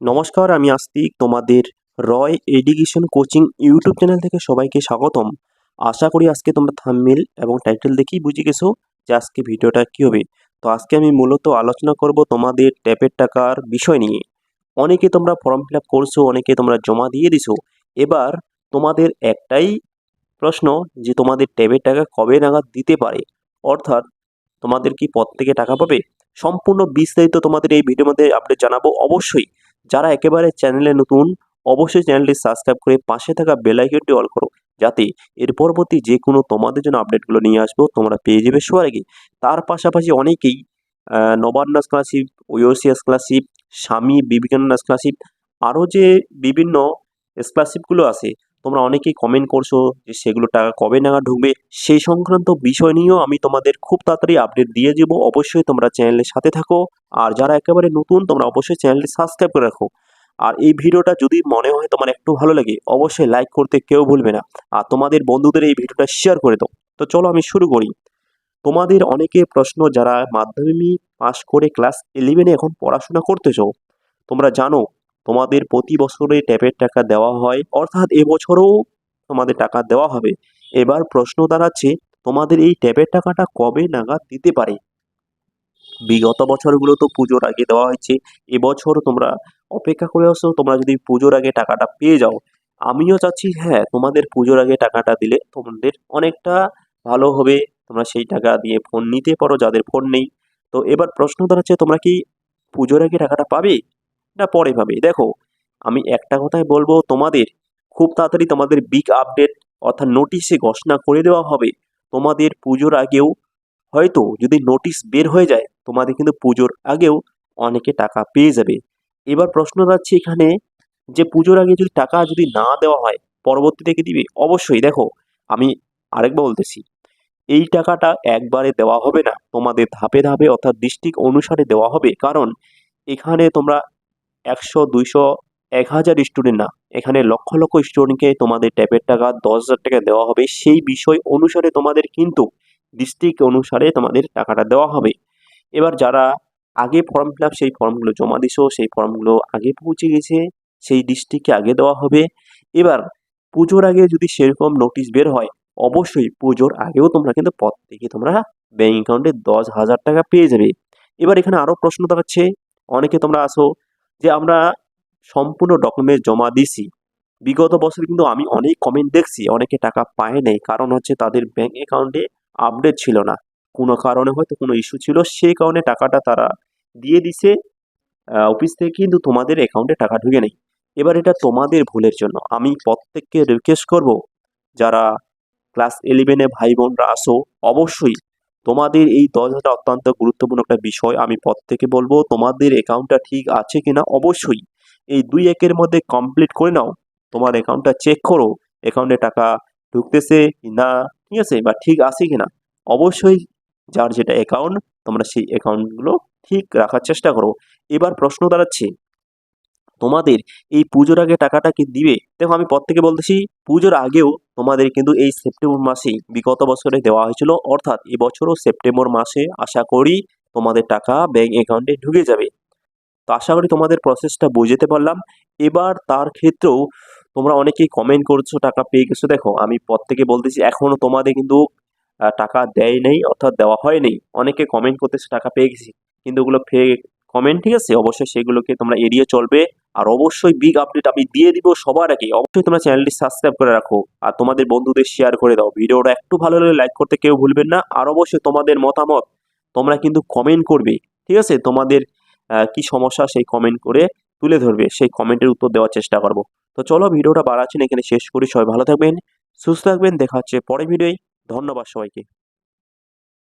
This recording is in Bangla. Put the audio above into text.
নমস্কার, আমি আস্তিক। তোমাদের Roy education coaching YouTube channel থেকে সবাইকে স্বাগতম। আশা করি আজকে তোমরা থাম্বনেল এবং টাইটেল দেখেই বুঝে গেছো যে আজকে ভিডিওটা কী হবে। তো আজকে আমি মূলত আলোচনা করব তোমাদের ট্যাপের টাকার বিষয় নিয়ে। অনেকে তোমরা ফর্ম ফিল আপ করছ, অনেকে তোমরা জমা দিয়ে দিছো। এবার তোমাদের একটাই প্রশ্ন যে তোমাদের ট্যাবের টাকা কবে নাগাদ দিতে পারে? অর্থাৎ তোমাদের কি পদ থেকে টাকা পাবে? সম্পূর্ণ বিস্তারিত তোমাদের এই ভিডিওর মধ্যে আপডেট জানাব অবশ্যই। যারা একেবারে চ্যানেলে নতুন, অবশ্যই চ্যানেলটি সাবস্ক্রাইব করে পাশে থাকা বেলাইকনটি অল করো। যাতে এর পরবর্তী যে কোনো তোমাদের জন্য আপডেটগুলো নিয়ে আসব, তোমরা পেয়ে যাবে সবার আগে। তার পাশাপাশি অনেকেই Nabanna scholarship ওয়সিয়া scholarship, Swami Vivekananda scholarship, আরও যে বিভিন্ন স্কলারশিপগুলো আছে তোমরা অনেকেই কমেন্ট করছ যে সেগুলো টাকা কবে নাগাদ ঢুকবে? সেই সংক্রান্ত বিষয় নিয়েও আমি তোমাদের খুব তাড়াতাড়ি আপডেট দিয়ে দেবো। অবশ্যই তোমরা চ্যানেলের সাথে থাকো। আর যারা একেবারে নতুন, তোমরা অবশ্যই চ্যানেলটি সাবস্ক্রাইব করে রাখো। আর এই ভিডিওটা যদি মনে হয় তোমার একটু ভালো লাগে, অবশ্যই লাইক করতে কেউ ভুলবে না। আর তোমাদের বন্ধুদের এই ভিডিওটা শেয়ার করে দাও। তো চলো আমি শুরু করি। তোমাদের অনেকে প্রশ্ন, যারা মাধ্যমিক পাশ করে ক্লাস ইলেভেনে এখন পড়াশোনা করতেছো, তোমরা জানো তোমাদের প্রতি বছরে ট্যাপের টাকা দেওয়া হয়, অর্থাৎ এবছরও তোমাদের টাকা দেওয়া হবে। এবার প্রশ্ন দাঁড়াচ্ছে, তোমাদের এই ট্যাপের টাকাটা কবে নাগাদ দিতে পারে? বিগত বছরগুলো তো পুজোর আগে দেওয়া হয়েছে এবছর তোমরা অপেক্ষা করে আসো তোমরা যদি পুজোর আগে টাকাটা পেয়ে যাও। আমিও চাচ্ছি হ্যাঁ তোমাদের পুজোর আগে টাকাটা দিলে তোমাদের অনেকটা ভালো হবে, তোমরা সেই টাকা দিয়ে ফোন নিতে পারো, যাদের ফোন নেই। তো এবার প্রশ্ন দাঁড়াচ্ছে, তোমরা কি পুজোর আগে টাকাটা পাবে? না পরে পাবে দেখো, আমি একটা কথাই বলব তোমাদের, খুব তাড়াতাড়ি তোমাদের বিগ আপডেট অর্থাৎ নোটিশে ঘোষণা করে দেওয়া হবে। তোমাদের পুজোর আগেও হয়তো যদি নোটিশ বের হয়ে যায়, তোমাদের কিন্তু পুজোর আগেও অনেকে টাকা পেয়ে যাবে। এবার প্রশ্ন যাচ্ছে এখানে যে পুজোর আগে যদি টাকা যদি না দেওয়া হয়, পরবর্তীতে কি দিবে? অবশ্যই। দেখো, আমি আরেকবার বলতেছি, এই টাকাটা একবারে দেওয়া হবে না। তোমাদের ধাপে ধাপে অর্থাৎ ডিস্ট্রিক্ট অনুসারে দেওয়া হবে। কারণ এখানে তোমরা একশো, দুইশো, এক হাজার স্টুডেন্ট না। এখানে লক্ষ লক্ষ স্টুডেন্টকে তোমাদের ট্যাপের টাকা দশ হাজার টাকা দেওয়া হবে। সেই বিষয় অনুসারে তোমাদের কিন্তু ডিস্ট্রিক্ট অনুসারে তোমাদের টাকাটা দেওয়া হবে। এবার যারা আগে ফর্ম ফিল সেই ফর্মগুলো জমা দিছো, সেই ফর্মগুলো আগে পৌঁছে গেছে, সেই ডিস্ট্রিক্টকে আগে দেওয়া হবে। এবার পুজোর আগে যদি সেরকম নোটিশ বের হয়, অবশ্যই পুজোর আগেও তোমরা কিন্তু থেকে তোমরা ব্যাঙ্ক অ্যাকাউন্টে দশ হাজার টাকা পেয়ে যাবে। এবার এখানে আরও প্রশ্ন দাঁড়াচ্ছে। অনেকে তোমরা আসো যে আমরা সম্পূর্ণ ডকুমেন্ট জমা দিছি। বিগত বছর কিন্তু আমি অনেক কমেন্ট দেখছি, অনেকে টাকা পায় নাই। কারণ হচ্ছে তাদের ব্যাঙ্ক অ্যাকাউন্টে আপডেট ছিল না। কোনো কারণে হয়তো কোনো ইস্যু ছিল, সেই কারণে টাকাটা তারা দিয়ে দিছে। অফিস থেকে কিন্তু তোমাদের অ্যাকাউন্টে টাকা ঢুকে নেই। এবার এটা তোমাদের ভুলের জন্য। আমি প্রত্যেককে রিকোয়েস্ট করব, যারা ক্লাস ইলেভেনে ভাই বোনরা আসো অবশ্যই তোমাদের এই দশ হাজার অত্যন্ত গুরুত্বপূর্ণ একটা বিষয়, আমি প্রত্যেকে বলব, তোমাদের অ্যাকাউন্টটা ঠিক আছে কিনা? অবশ্যই। এই দুই একের মধ্যে কমপ্লিট করে নাও। তোমার অ্যাকাউন্টটা চেক করো অ্যাকাউন্টে টাকা ঢুকতেছে কি না ঠিক আছে? বা ঠিক আছে কিনা? অবশ্যই যার যেটা অ্যাকাউন্ট তোমরা সেই অ্যাকাউন্টগুলো ঠিক রাখার চেষ্টা করো। এবার প্রশ্ন দাঁড়াচ্ছে, তোমাদের এই পুজোর আগে টাকাটা কি দিবে? দেখো, আমি প্রত্যেকে বলতেছি, পুজোর আগেও তোমাদের কিন্তু এই সেপ্টেম্বর মাসেই বিগত বছরে দেওয়া হয়েছিল, অর্থাৎ এবছরও সেপ্টেম্বর মাসে আশা করি তোমাদের টাকা ব্যাঙ্ক অ্যাকাউন্টে ঢুকে যাবে। তো আশা করি তোমাদের প্রসেসটা বুঝতে পারলাম। এবার তার ক্ষেত্রেও তোমরা অনেকেই কমেন্ট করছ, টাকা পেয়ে গেছো। দেখো, আমি প্রত্যেকে বলতেছি এখনও তোমাদের কিন্তু টাকা দেয় নেই, অর্থাৎ দেওয়া হয়নি অনেকে কমেন্ট করতেছে, টাকা পেয়ে গেছি। কিন্তু ওগুলো ফেক কমেন্ট ঠিক আছে? অবশ্যই সেগুলোকে তোমরা এড়িয়ে চলবে। আর অবশ্যই বিগ আপডেট আমি দিয়ে দিব সবার আগে। অবশ্যই তোমরা চ্যানেলটি সাবস্ক্রাইব করে রাখো আর তোমাদের বন্ধুদের শেয়ার করে দাও। ভিডিওটা একটু ভালো লাগলে লাইক করতে কেউ ভুলবেন না। আর অবশ্যই তোমাদের মতামত তোমরা কিন্তু কমেন্ট করবে। ঠিক আছে? তোমাদের কি সমস্যা সেই কমেন্ট করে তুলে ধরবে। সেই কমেন্টের উত্তর দেওয়ার চেষ্টা করব। তো চলো ভিডিওটা বাড়াচ্ছি না, এখানে শেষ করি। সবাই ভালো থাকবেন, সুস্থ থাকবেন। দেখা হচ্ছে পরের ভিডিওয় ধন্যবাদ সবাইকে।